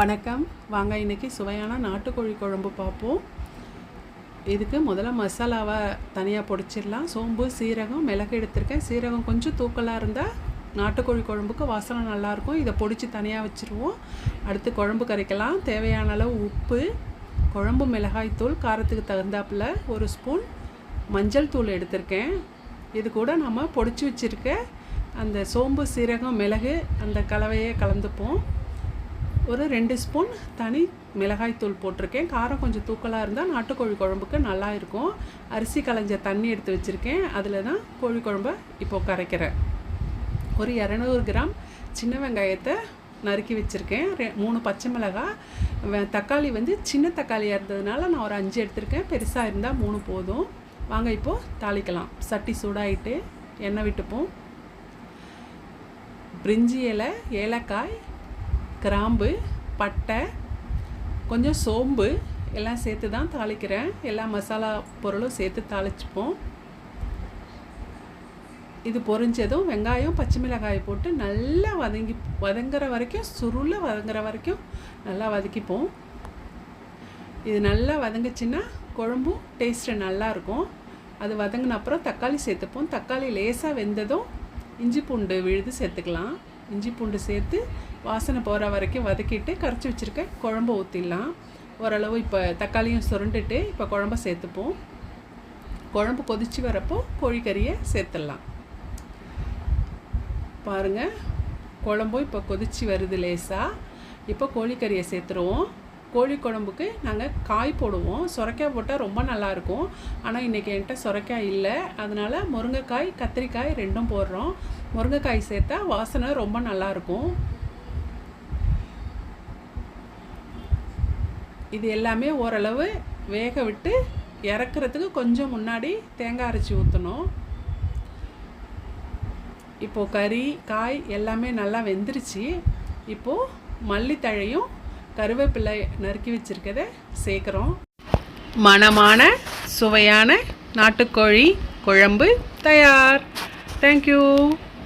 வணக்கம். வாங்க இன்னைக்கு சுவையான நாட்டுக்கோழி குழம்பு பார்ப்போம். இதுக்கு முதல்ல மசாலாவை தனியாக பொடிச்சிடலாம். சோம்பு சீரகம் மிளகு எடுத்திருக்கேன். சீரகம் கொஞ்சம் தூக்கலாக இருந்தால் நாட்டுக்கோழி குழம்புக்கு வாசனை நல்லாயிருக்கும் இதை பொடிச்சு தனியாக வச்சுருவோம். அடுத்து குழம்பு கரைக்கலாம். தேவையான அளவு உப்பு குழம்பு மிளகாய் தூள் காரத்துக்கு தகுந்தாப்புல ஒரு ஸ்பூன் மஞ்சள் தூள் எடுத்திருக்கேன். இது கூட நம்ம பொடிச்சு வச்சுருக்க அந்த சோம்பு சீரகம் மிளகு அந்த கலவையை கலந்துப்போம். ஒரு ரெண்டு ஸ்பூன் தனி மிளகாய்த்தூள் போட்டிருக்கேன். காரம் கொஞ்சம் தூக்கலாக இருந்தால் நாட்டுக்கோழி குழம்புக்கு நல்லா இருக்கும். அரிசி களைஞ்ச தண்ணி எடுத்து வச்சுருக்கேன். அதில் தான் கோழி குழம்ப இப்போது கரைக்கிறேன். ஒரு இரநூறு கிராம் சின்ன வெங்காயத்தை நறுக்கி வச்சுருக்கேன். ரெ மூணு பச்சை மிளகாய் தக்காளி வந்து சின்ன தக்காளியாக இருந்ததுனால நான் ஒரு அஞ்சு எடுத்திருக்கேன். பெருசாக இருந்தால் மூணு போதும். வாங்க இப்போது தாளிக்கலாம். சட்டி சூடாகிட்டு எண்ணெய் விட்டுப்போம். பிரிஞ்சி இலை ஏலக்காய் கிராம்பு பட்டை கொஞ்சம் சோம்பு எல்லாம் சேர்த்து தான் தாளிக்கிறேன். எல்லா மசாலா பொருளும் சேர்த்து தாளிச்சுப்போம். இது பொரிஞ்சதும் வெங்காயம் பச்சை மிளகாய் போட்டு நல்லா வதங்கி வதங்குற வரைக்கும் சுருள வதங்குற வரைக்கும் நல்லா வதக்கிப்போம். இது நல்லா வதங்குச்சுன்னா குழம்பும் டேஸ்ட்டு நல்லாயிருக்கும் அது வதங்கின அப்புறம் தக்காளி சேர்த்துப்போம். தக்காளி லேசாக வெந்ததும் இஞ்சி பூண்டு விழுது சேர்த்துக்கலாம். இஞ்சி பூண்டு சேர்த்து வாசனை போகிற வரைக்கும் வதக்கிட்டு கரைச்சி வச்சுருக்க குழம்பு ஊற்றிடலாம் ஓரளவு இப்போ தக்காளியும் சுருண்டுட்டு இப்போ குழம்ப சேர்த்துப்போம். குழம்பு கொதிச்சு வரப்போ கோழிக்கறியை சேர்த்துடலாம். பாருங்கள் குழம்பும் இப்போ கொதிச்சு வருது லேசாக இப்போ கோழிக்கறியை சேர்த்துருவோம். கோழி குழம்புக்கு நாங்கள் காய் போடுவோம். சுரைக்காய் போட்டால் ரொம்ப நல்லாயிருக்கும். ஆனால் இன்றைக்கி என்கிட்ட சுரைக்காய் இல்லை. அதனால் முருங்கைக்காய் கத்திரிக்காய் ரெண்டும் போடுறோம். முருங்கைக்காய் சேர்த்தா வாசனை ரொம்ப நல்லாயிருக்கும். இது எல்லாமே ஓரளவு வேக விட்டு இறக்குறதுக்கு கொஞ்சம் முன்னாடி தேங்காய் அரைச்சி ஊற்றணும் இப்போது கறி காய் எல்லாமே நல்லா வெந்துருச்சு. இப்போது மல்லித்தழையும் கருவேப்பிலை நறுக்கி வச்சுருக்கதை சேர்க்குறோம். மணமான சுவையான நாட்டுக்கோழி குழம்பு தயார். தேங்க்யூ